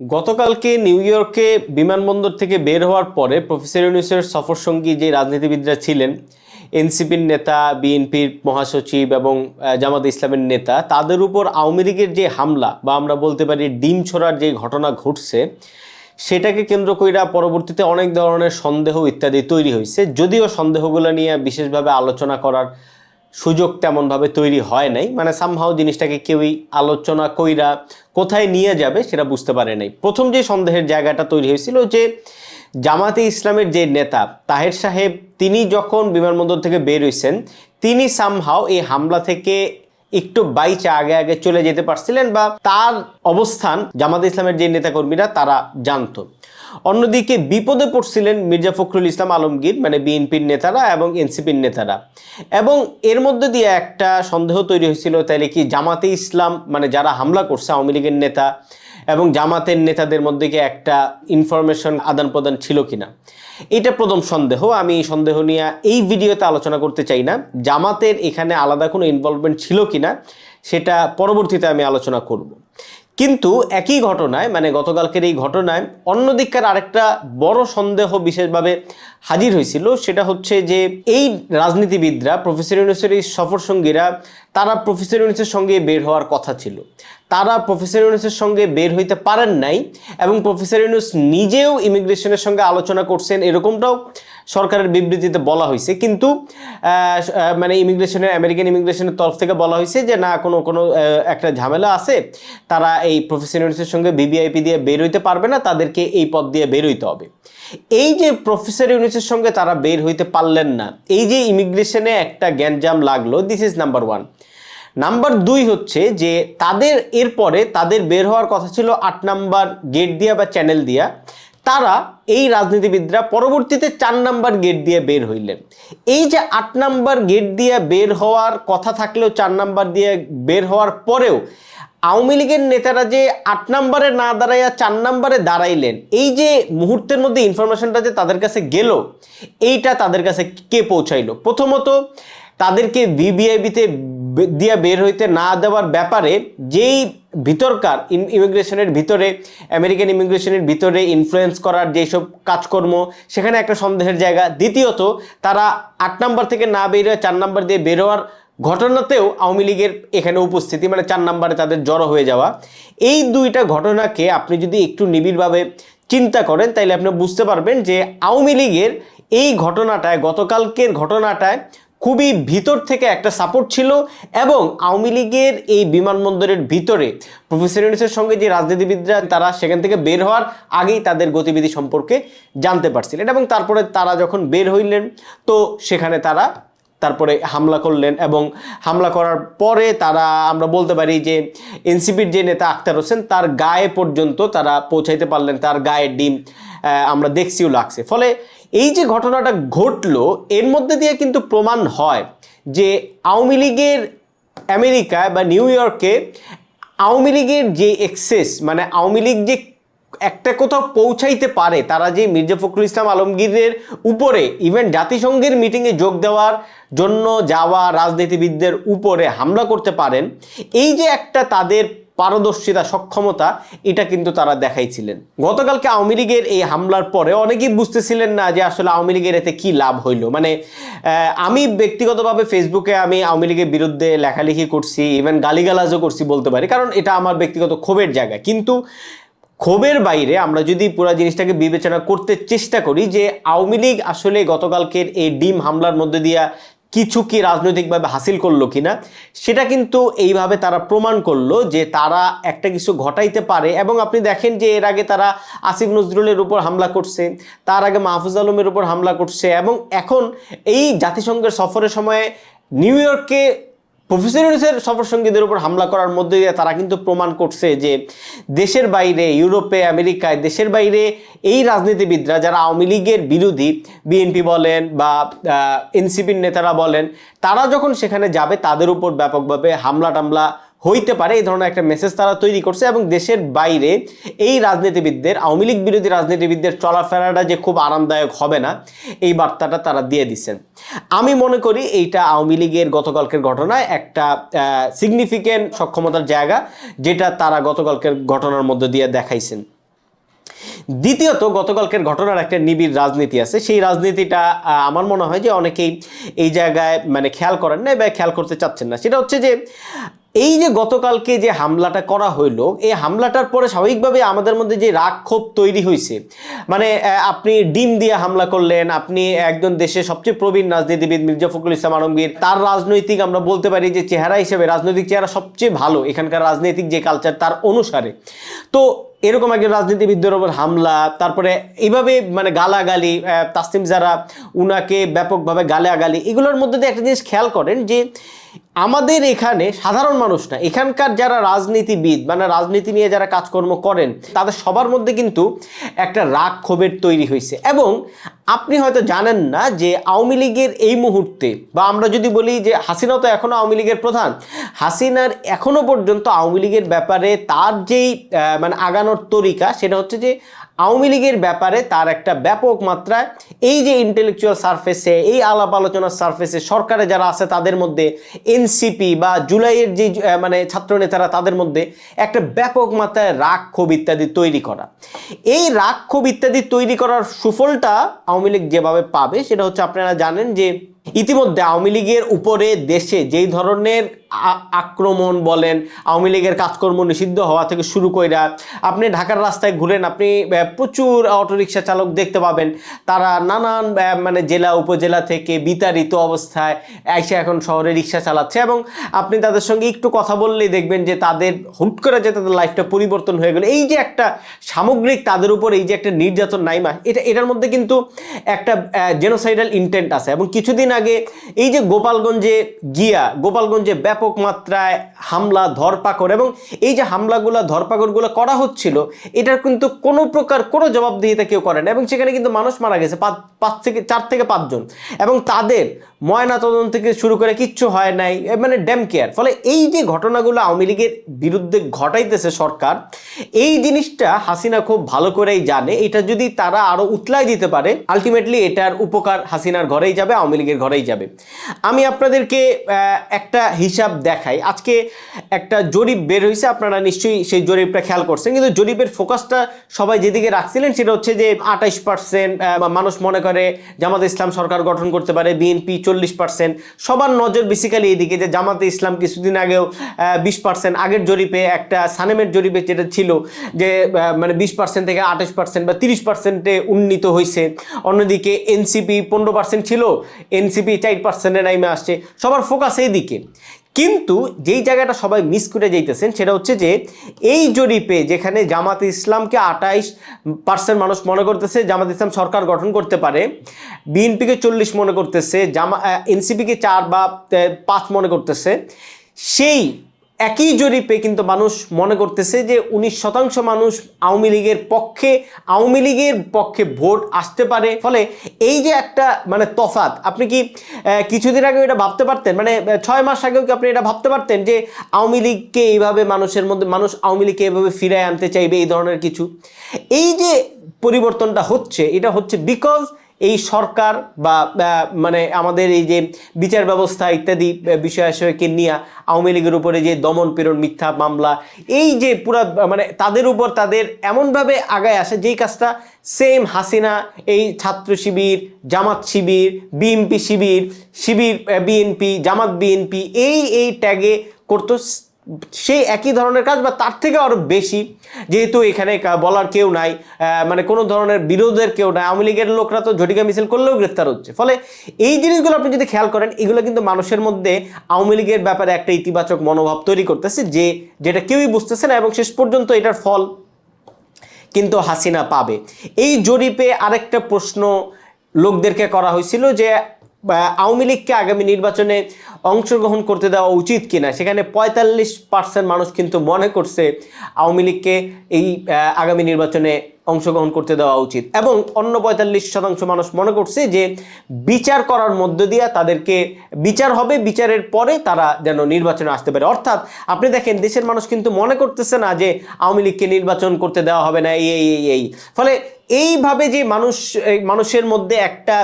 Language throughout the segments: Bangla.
গতকালকে নিউ ইয়র্কে বিমানবন্দর থেকে বের হওয়ার পরে প্রফেসর ইউনুসের সফরসঙ্গী যে রাজনীতিবিদরা ছিলেন, এনসিপির নেতা, বিএনপির মহাসচিব এবং জামাত ইসলামের নেতা, তাদের উপর আওয়ামী লীগের যে হামলা বা আমরা বলতে পারি ডিম ছোড়ার যে ঘটনা ঘটছে, সেটাকে কেন্দ্র কইরা পরবর্তীতে অনেক ধরনের সন্দেহ ইত্যাদি তৈরি হয়েছে যদিও সন্দেহগুলো নিয়ে বিশেষভাবে আলোচনা করার সুযোগ তেমনভাবে তৈরি হয় নাই। মানে সামহাও জিনিসটাকে কেউই আলোচনা কইরা কোথায় নিয়ে যাবে সেটা বুঝতে পারে নাই। প্রথম যে সন্দেহের জায়গাটা তৈরি হয়েছিল যে জামাতে ইসলামের যে নেতা তাহের সাহেব, তিনি যখন বিমানবন্দর থেকে বের হয়েছেন তিনি সামহাও এই হামলা থেকে একটু বাইচা আগে আগে চলে যেতে পারছিলেন বা তার অবস্থান জামাত ইসলামের যে নেতাকর্মীরা তারা জানতো। অন্যদিকে বিপদে পড়ছিলেন মির্জা ফখরুল ইসলাম আলমগীর মানে বিএনপির নেতারা এবং এনসিপির নেতারা। এবং এর মধ্যে দিয়ে একটা সন্দেহ তৈরি হয়েছিল, তাইলে কি জামাতে ইসলাম মানে যারা হামলা করছে আওয়ামী লীগের নেতা এবং জামাতের নেতাদের মধ্যে কি একটা ইনফরমেশন আদান প্রদান ছিল কিনা? এটা প্রথম সন্দেহ, আমি সন্দেহ নিয়ে এই ভিডিওতে আলোচনা করতে চাই না, জামাতের এখানে আলাদা কোনো ইনভলভমেন্ট ছিল কিনা, সেটা পরবর্তীতে আমি আলোচনা করব। কিন্তু একই ঘটনায় মানে গতকালকের এই ঘটনায় অন্যদিককার আরেকটা বড় সন্দেহ বিশেষভাবে হাজির হয়েছিল। সেটা হচ্ছে যে এই রাজনীতিবিদরা, প্রফেসর ইউনুসের এই সফর সঙ্গীরা, তারা প্রফেসর ইউনুসের সঙ্গে বের হওয়ার কথা ছিল। তারা প্রফেসর ইউনুসের সঙ্গে বের হইতে পারেন নাই এবং প্রফেসর ইউনুস নিজেও ইমিগ্রেশনের সঙ্গে আলোচনা করছেন, এরকমটাও সরকারের বিবৃতিতে বলা হয়েছে। কিন্তু মানে ইমিগ্রেশনের, আমেরিকান ইমিগ্রেশনের তরফ থেকে বলা হয়েছে যে, না, কোনো কোনো একটা ঝামেলা আছে, তারা এই প্রফেসর ইউনুসের সঙ্গে বিবিআইপি দিয়ে বের হইতে পারবে না, তাদেরকে এই পথ দিয়ে বের হইতে হবে। এই যে প্রফেসর ইউনিসের সঙ্গে তারা বের হইতে পারলেন না, এই যে ইমিগ্রেশনে একটা গ্যাঞ্জাম লাগল this is number one number দুই হচ্ছে যে, তাদের, এরপরে তাদের বের হওয়ার কথা ছিল আট নাম্বার গেট দিয়া বা চ্যানেল দিয়া তারা এই রাজনীতিবিদরা পরবর্তীতে চার নাম্বার গেট দিয়ে বের হইলেন। এই যে আট নাম্বার গেট দিয়ে বের হওয়ার কথা থাকলেও, চার নাম্বার দিয়ে বের হওয়ার পরেও আওয়ামী লীগের নেতারা যে আট নাম্বারে না দাঁড়াইয়া চার নাম্বারে দাঁড়াইলেন, এই যে মুহূর্তের মধ্যে ইনফরমেশনটা যে তাদের কাছে গেল, এইটা তাদের কাছে কে পৌঁছাইলো? প্রথমত, তাদেরকে ভিভিআইবিতে দিয়ে বের হইতে না দেওয়ার ব্যাপারে যেই ভিতরকার ইমিগ্রেশনের ভিতরে, আমেরিকান ইমিগ্রেশনের ভিতরে ইনফ্লুয়েন্স করার যেসব কাজকর্ম, সেখানে একটা সন্দেহের জায়গা। দ্বিতীয়ত, তারা আট নাম্বার থেকে না বের হয়ে চার নাম্বার দিয়ে বের হওয়ার ঘটনাতেও আওয়ামী লীগের এখানে উপস্থিতি মানে চার নাম্বারে তাদের জড়ো হয়ে যাওয়া। এই দুইটা ঘটনাকে আপনি যদি একটু নিবিড়ভাবে চিন্তা করেন, তাইলে আপনি বুঝতে পারবেন যে আওয়ামী লীগের এই ঘটনাটায়, গতকালকের ঘটনাটায় খুবই ভিতর থেকে একটা সাপোর্ট ছিল এবং আওয়ামী লীগের এই বিমানবন্দরের ভিতরে প্রফেসর ইউনুসের সঙ্গে যে রাজনীতিবিদরা তারা সেখান থেকে বের হওয়ার আগেই তাদের গতিবিধি সম্পর্কে জানতে পারছিলেন এবং তারপরে তারা যখন বের হইলেন, তো সেখানে তারা তারপরে হামলা করলেন এবং হামলা করার পরে তারা, আমরা বলতে পারি যে এনসিপির যে নেতা আক্তার হোসেন, তার গায়ে পর্যন্ত তারা পৌঁছাইতে পারলেন, তার গায়ের ডিম আমরা দেখছিও লাগছে। ফলে এই যে ঘটনাটা ঘটলো, এর মধ্যে দিয়ে কিন্তু প্রমাণ হয় যে আওয়ামী লীগের আমেরিকায় বা নিউ ইয়র্কে আওয়ামী লীগের যে এক্সেস মানে আওয়ামী লীগ যে একটা কোথাও পৌঁছাইতে পারে, তারা যে মির্জা ফখরুল ইসলাম আলমগীরের উপরে ইভেন জাতিসংঘের মিটিংয়ে যোগ দেওয়ার জন্য যাওয়া রাজনীতিবিদদের উপরে হামলা করতে পারেন, এই যে একটা তাদের পারদর্শিতা, সক্ষমতা, এটা কিন্তু তারা দেখাইছিলেন। গতকালকে আওয়ামী লীগের এই হামলার পরে অনেকেই বুঝতেছিলেন না যে আসলে আওয়ামী লীগের এতে কি লাভ হইল। মানে আমি ব্যক্তিগতভাবে ফেসবুকে আমি আওয়ামী লীগের বিরুদ্ধে লেখালেখি করছি ইভেন গালিগালাজও করছি বলতে পারি, কারণ এটা আমার ব্যক্তিগত ক্ষোভের জায়গা। কিন্তু ক্ষোভের বাইরে আমরা যদি পুরো জিনিসটাকে বিবেচনা করতে চেষ্টা করি যে আওয়ামী লীগ আসলে গতকালকের এই ডিম হামলার মধ্যে দিয়া কিছু কি রাজনৈতিকভাবে হাসিল করল কিনা, সেটা কিন্তু এইভাবে তারা প্রমাণ করল যে তারা একটা কিছু ঘটাইতে পারে। এবং আপনি দেখেন যে এর আগে তারা আসিফ নজরুলের উপর হামলা করছে, তার আগে মাহফুজ আলমের উপর হামলা করছে এবং এখন এই জাতিসংঘের সফরের সময়ে নিউ ইয়র্কে প্রফেসর ইউনুসের সফর সঙ্গীদের উপর হামলা করার মধ্যে দিয়ে তারা কিন্তু প্রমাণ করছে যে দেশের বাইরে, ইউরোপে, আমেরিকায়, দেশের বাইরে এই রাজনীতিবিদরা যারা আওয়ামী লীগের বিরোধী বিএনপি বলেন বা এনসিপির নেতারা বলেন, তারা যখন সেখানে যাবে তাদের উপর ব্যাপকভাবে হামলা টামলা হইতে পারে, এই ধরনের একটা মেসেজ তারা তৈরি করছে এবং দেশের বাইরে এই রাজনীতিবিদদের, আওয়ামী লীগ বিরোধী রাজনীতিবিদদের চলাফেরাটা যে খুব আরামদায়ক হবে না, এই বার্তাটা তারা দিয়ে দিচ্ছেন। আমি মনে করি এইটা আওয়ামী লীগের গতকালকের ঘটনায় একটা সিগনিফিকেন্ট সক্ষমতার জায়গা, যেটা তারা গতকালকের ঘটনার মধ্যে দিয়ে দেখাইছেন। দ্বিতীয়ত, গতকালকের ঘটনার একটা নিবিড় রাজনীতি আছে। সেই রাজনীতিটা আমার মনে হয় যে অনেকেই এই জায়গায় মানে খেয়াল করেন না বা খেয়াল করতে চাচ্ছেন না। সেটা হচ্ছে যে এই যে গতকালকে যে হামলাটা করা হইল এই হামলাটার পরে স্বাভাবিকভাবে আমাদের মধ্যে যে রাগ ক্ষোভ তৈরি হয়েছে মানে আপনি ডিম দিয়ে হামলা করলেন আপনি একজন দেশের সবচেয়ে প্রবীণ রাজনীতিবিদ মির্জা ফখরুল ইসলাম আলমগীর তার রাজনৈতিক আমরা বলতে পারি যে চেহারা হিসেবে রাজনৈতিক চেহারা সবচেয়ে ভালো এখানকার রাজনৈতিক যে কালচার তার অনুসারে। তো এরকম একজন রাজনীতিবিদদের ওপর হামলা তারপরে এইভাবে মানে গালাগালি আহ, তাসনিম যারা উনাকে ব্যাপকভাবে গালাগালি এগুলোর মধ্যে দিয়ে একটা জিনিস খেয়াল করেন যে আমাদের এখানে সাধারণ মানুষ না, এখানকার যারা রাজনীতিবিদ মানে রাজনীতি নিয়ে যারা কাজকর্ম করেন, তাদের সবার মধ্যে কিন্তু একটা রাগ ক্ষোভের তৈরি হয়েছে। এবং আপনি হয়তো জানেন না যে আওয়ামী লীগের এই মুহূর্তে বা আমরা যদি বলি যে হাসিনা তো এখনও আওয়ামী লীগের প্রধান, হাসিনার এখনও পর্যন্ত আওয়ামী লীগের ব্যাপারে তার যেই মানে আগানোর তরিকা সেটা হচ্ছে যে আওয়ামী লীগের ব্যাপারে তার একটা ব্যাপক মাত্রায় এই যে ইন্টেলেকচুয়াল সার্ফেসে এই আলাপ আলোচনার সার্ফেসে সরকারে যারা আছে তাদের মধ্যে এনসিপি বা জুলাইয়ের যে মানে ছাত্রনেতারা তাদের মধ্যে একটা ব্যাপক মাত্রায় রাগ ক্ষোভ ইত্যাদি তৈরি করা। এই রাগ ক্ষোভ ইত্যাদি তৈরি করার সুফলটা আওয়ামী লীগ যেভাবে পাবে, সেটা হচ্ছে আপনারা জানেন যে ইতিমধ্যে আওয়ামী লীগের উপরে দেশে যেই ধরনের আক্রমণ বলেন, আওয়ামী লীগের কাজকর্ম নিষিদ্ধ হওয়া থেকে শুরু কইরা আপনি ঢাকার রাস্তায় ঘুরেন, আপনি প্রচুর অটোরিকশা চালক দেখতে পাবেন। তারা নানান মানে জেলা, উপজেলা থেকে বিতাড়িত অবস্থায় এসে এখন শহরে রিক্সা চালাচ্ছে এবং আপনি তাদের সঙ্গে একটু কথা বললেই দেখবেন যে তাদের, হুট করে যে তাদের লাইফটা পরিবর্তন হয়ে গেল। এই যে একটা সামগ্রিক তাদের উপর এই যে একটা নির্যাতন নাইমা, এটা, এটার মধ্যে কিন্তু একটা জেনোসাইডাল ইন্টেন্ট আছে এবং কিছুদিন আগে এই যে গোপালগঞ্জে গিয়া, গোপালগঞ্জে ব্যাপক মাত্রায় হামলা, ধরপাকড় এবং এই যে হামলাগুলো, ধরপাকড়গুলো করা হচ্ছিল, এটার কিন্তু কোনো প্রকার কোনো জবাবদিহিতা কেউ করে না এবং সেখানে কিন্তু মানুষ মারা গেছে পাঁচ থেকে চার থেকে পাঁচজন এবং তাদের ময়না তদন্ত থেকে শুরু করে কিচ্ছু হয় নাই মানে ড্যাম কেয়ার ফলে এই যে ঘটনাগুলো আওয়ামী লীগের বিরুদ্ধে ঘটাইতেছে সরকার, এই জিনিসটা হাসিনা খুব ভালো করেই জানে। এটা যদি তারা আরও উতলাই দিতে পারে আলটিমেটলি এটার উপকার হাসিনার ঘরেই যাবে, আওয়ামী লীগের ঘরেই যাবে। আমি আপনাদেরকে একটা হিসাব দেখাই। আজকে একটা জরিপ বের হয়েছে আপনারা নিশ্চয়ই সেই জরিপটা খেয়াল করছেন, কিন্তু জরিপের ফোকাসটা সবাই যেদিকে রাখছিলেন সেটা হচ্ছে যে আঠাইশ পার্সেন্ট মানুষ মনে করে জামাতে ইসলাম সরকার গঠন করতে পারে, বিএনপি চল্লিশ পার্সেন্ট সবার নজর বেসিক্যালি এদিকে যে জামাতে ইসলাম কিছুদিন আগেও বিশ পার্সেন্ট আগের জরিপে একটা সানেমের জরিপে যেটা ছিল যে মানে বিশ পার্সেন্ট থেকে আঠাশ পার্সেন্ট বা তিরিশ পার্সেন্টে উন্নীত হয়েছে অন্যদিকে এনসিপি পনেরো পার্সেন্ট ছিল এনসিপি চার পার্সেন্টে নাইমে আসছে। সবার ফোকাস এই দিকে কিন্তু যেই জায়গাটা সবাই মিস করে যাইতেছেন, সেটা হচ্ছে যে এই জরিপে যেখানে জামাত ইসলামকে আটাইশ পার্সেন্ট মানুষ মনে করতেছে, জামাত ইসলাম সরকার গঠন করতে পারে, বিএনপিকে চল্লিশ মনে করতেছে, জামা এনসিপিকে চার বা পাঁচ মনে করতেছে, সেই একই জরিপে কিন্তু মানুষ মনে করতেছে যে উনিশ শতাংশ মানুষ আওয়ামী লীগের পক্ষে, আওয়ামী লীগের পক্ষে ভোট আসতে পারে। ফলে এই যে একটা মানে তফাত আপনি কি কিছুদিন আগে এটা ভাবতে পারতেন? মানে ছয় মাস আগেও কি আপনি এটা ভাবতে পারতেন যে আওয়ামী লীগকে এইভাবে মানুষের মধ্যে, মানুষ আওয়ামী লীগকে এইভাবে ফিরায় আনতে চাইবে এই ধরনের কিছু? এই যে পরিবর্তনটা হচ্ছে, এটা হচ্ছে বিকজ এই সরকার বা মানে আমাদের এই যে বিচার ব্যবস্থা ইত্যাদি বিষয়াশয়কে নিয়ে আওয়ামী লীগের উপরে যে দমন পীড়ন, মিথ্যা মামলা, এই যে পুরা মানে তাদের উপর তাদের এমনভাবে আগায় আসে, যেই কাজটা সেম হাসিনা, এই Chhatra Shibir, Jamaat Shibir, BNP Shibir Shibir BNP, Jamaat BNP, এই এই ট্যাগে করতো সেই একই ধরনের কাজ বা তার থেকে আরও বেশি। যেহেতু এখানে বলার কেউ নাই মানে কোনো ধরনের বিরোধের কেউ নাই, আওয়ামী লীগের লোকরা তো ঝটিকা মিছিল করলেও গ্রেফতার হচ্ছে। ফলে এই জিনিসগুলো আপনি যদি খেয়াল করেন, এগুলো কিন্তু মানুষের মধ্যে আওয়ামী লীগের ব্যাপারে একটা ইতিবাচক মনোভাব তৈরি করতেছে, যে, যেটা কেউই বুঝতেছে না এবং শেষ পর্যন্ত এটার ফল কিন্তু হাসিনা পাবে। এই জরিপে আরেকটা প্রশ্ন লোকদেরকে করা হয়েছিল যে আওয়ামী লীগকে আগামী নির্বাচনে অংশগ্রহণ করতে দেওয়া উচিত কিনা, সেখানে পঁয়তাল্লিশ পার্সেন্ট মানুষ কিন্তু মনে করছে আওয়ামী লীগকে এই আগামী নির্বাচনে অংশগ্রহণ করতে দেওয়া উচিত। এবং অন্য পঁয়তাল্লিশ শতাংশ মানুষ মনে করছে যে বিচার করার মধ্য দিয়ে তাদেরকে বিচার হবে, বিচারের পরে তারা যেন নির্বাচনে আসতে পারে। অর্থাৎ আপনি দেখেন, দেশের মানুষ কিন্তু মনে করতেছে না যে আওয়ামী লীগকে নির্বাচন করতে দেওয়া হবে না, এই এই এই ফলে এইভাবে যে মানুষ মানুষের মধ্যে একটা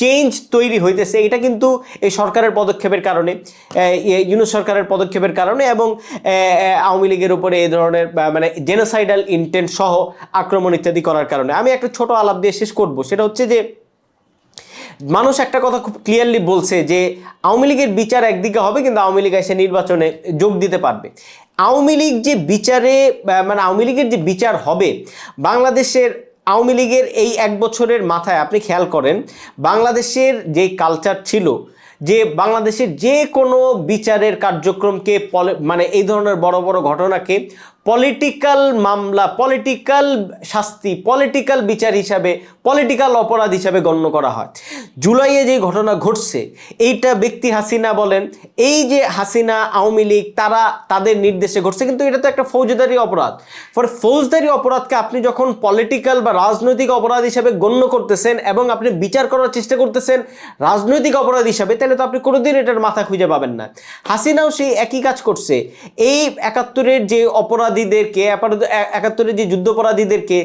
চেঞ্জ তৈরি হইতেছে, এটা কিন্তু এই সরকারের পদক্ষেপের কারণে ইউনুস সরকারের পদক্ষেপের কারণে এবং আওয়ামী লীগের উপরে এই ধরনের মানে জেনোসাইডাল ইন্টেন্ট সহ আক্রমণ ইত্যাদি করার কারণে। আমি একটা ছোট আলাপ দিয়ে শেষ করব, সেটা হচ্ছে যে, মানুষ একটা কথা খুব ক্লিয়ারলি বলছে যে, আওয়ামী লীগের বিচার একদিকে হবে, কিন্তু আওয়ামী লীগ এসে নির্বাচনে যোগ দিতে পারবে। আওয়ামী লীগ যে বিচারে মানে আওয়ামী লীগের যে বিচার হবে, বাংলাদেশের আওয়ামী লীগের এই এক বছরের মাথায় আপনি খেয়াল করেন, বাংলাদেশের যে কালচার ছিল, যে বাংলাদেশের যে কোনো বিচারের কার্যক্রমকে মানে এই ধরনের বড় বড় ঘটনাকে পলিটিক্যাল মামলা পলিটিক্যাল শাস্তি পলিটিক্যাল বিচার হিসাবে পলিটিক্যাল অপরাধ হিসাবে গণ্য করা হয়। জুলাইয়ে যে ঘটনা ঘটছে, এইটা ব্যক্তি হাসিনা বলেন, এই যে হাসিনা, আওয়ামী লীগ, তারা তাদের নির্দেশে ঘটছে, কিন্তু এটা তো একটা ফৌজদারি অপরাধ। ফলে ফৌজদারি অপরাধকে আপনি যখন পলিটিক্যাল বা রাজনৈতিক অপরাধ হিসাবে গণ্য করতেছেন এবং আপনি বিচার করার চেষ্টা করতেছেন রাজনৈতিক অপরাধ হিসাবে, তাহলে তো আপনি কোনোদিন এটার মাথা খুঁজে পাবেন না। হাসিনাও সেই একই কাজ করছে। এই একাত্তরের যে অপরাধীদেরকে আপাতত একাত্তরে যে যুদ্ধপরাধীদেরকে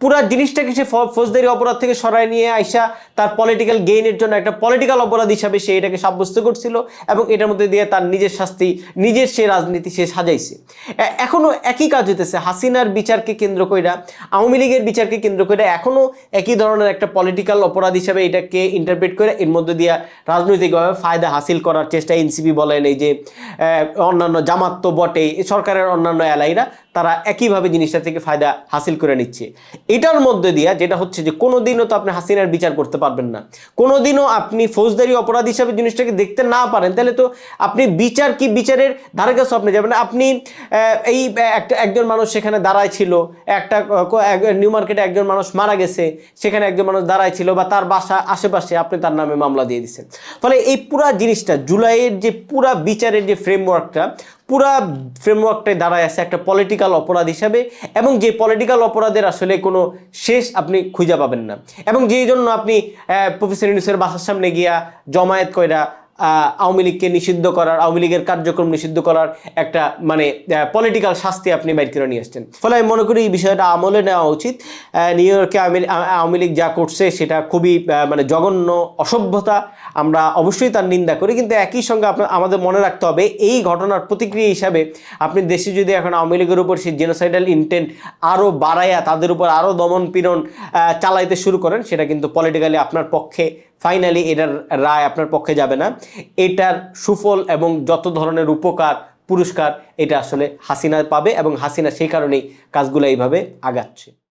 পুরা জিনিসটাকে সে ফৌজদারি অপরাধ থেকে সরায় নিয়ে আইসা তার পলিটিক্যাল গেইনের জন্য একটা পলিটিক্যাল অপরাধ হিসাবে সে এটাকে সাব্যস্ত করছিল এবং এটার মধ্যে দিয়ে তার নিজের শাস্তি, নিজের সে রাজনীতি সে সাজাইছে। এখনও একই কাজ হইতেছে। হাসিনার বিচারকে কেন্দ্র কইরা, আওয়ামী লীগের বিচারকে কেন্দ্র করে এখনও একই ধরনের একটা পলিটিক্যাল অপরাধ হিসাবে এটাকে ইন্টারপ্রেট করে এর মধ্যে দিয়ে রাজনৈতিকভাবে ফায়দা হাসিল করার চেষ্টা এনসিপি বলেন, এই যে অন্যান্য জামাত তো বটেই সরকারের অন্যান্য এলাইরা তারা একইভাবে জিনিসটা থেকে ফায়দা হাসিল করে নিচ্ছে। এটার মধ্যে দিয়া যেটা হচ্ছে যে কোনো দিনও তো আপনি হাসিনার বিচার করতে পারবেন না। কোনো দিনও আপনি ফৌজদারি অপরাধ হিসাবে জিনিসটাকে দেখতে না পারেন, তাহলে তো আপনি বিচার কি বিচারের ধারে কাছে আপনি যাবেন। আপনি এই একটা, একজন মানুষ সেখানে দাঁড়ায় ছিল, একটা নিউ মার্কেটে একজন মানুষ মারা গেছে, সেখানে একজন মানুষ দাঁড়ায় ছিল বা তার বাসা, আশেপাশে আপনি তার নামে মামলা দিয়ে দিচ্ছেন ফলে এই পুরা জিনিসটা, জুলাইয়ের যে পুরা বিচারের যে ফ্রেমওয়ার্কটা পুরা ফ্রেমওয়ার্কটাই দাঁড়ায় আছে একটা পলিটিক্যাল অপরাধ হিসাবে এবং যে পলিটিক্যাল অপরাধের আসলে কোনো শেষ আপনি খুঁজে পাবেন না। এবং যেই জন্য আপনি প্রফেসর ইউনুসের বাসার সামনে গিয়া জমায়েত কইরা আওয়ামী লীগকে নিষিদ্ধ করার, আওয়ামী লীগের কার্যক্রম নিষিদ্ধ করার একটা মানে পলিটিক্যাল শাস্তি আপনি বাইর করে নিয়ে আসছেন। ফলে আমি মনে করি এই বিষয়টা আমলে নেওয়া উচিত। নিউ ইয়র্কে আওয়ামী- লীগ যা করছে সেটা খুবই মানে জঘন্য অসভ্যতা। আমরা অবশ্যই তার নিন্দা করি, কিন্তু একই সঙ্গে আপনার, আমাদের মনে রাখতে হবে, এই ঘটনার প্রতিক্রিয়া হিসাবে আপনি দেশে যদি এখন আওয়ামী লীগের উপর সেই জেনোসাইডাল ইন্টেন্ট আরও বাড়াইয়া তাদের উপর আরও দমন পীড়ন চালাইতে শুরু করেন, সেটা কিন্তু পলিটিক্যালি আপনার পক্ষে ফাইনালি এটার রায় আপনার পক্ষে যাবে না। এটার সুফল এবং যত ধরনের উপকার, পুরস্কার, এটা আসলে হাসিনা পাবে এবং হাসিনা সেই কারণেই কাজগুলো এইভাবে আগাচ্ছে।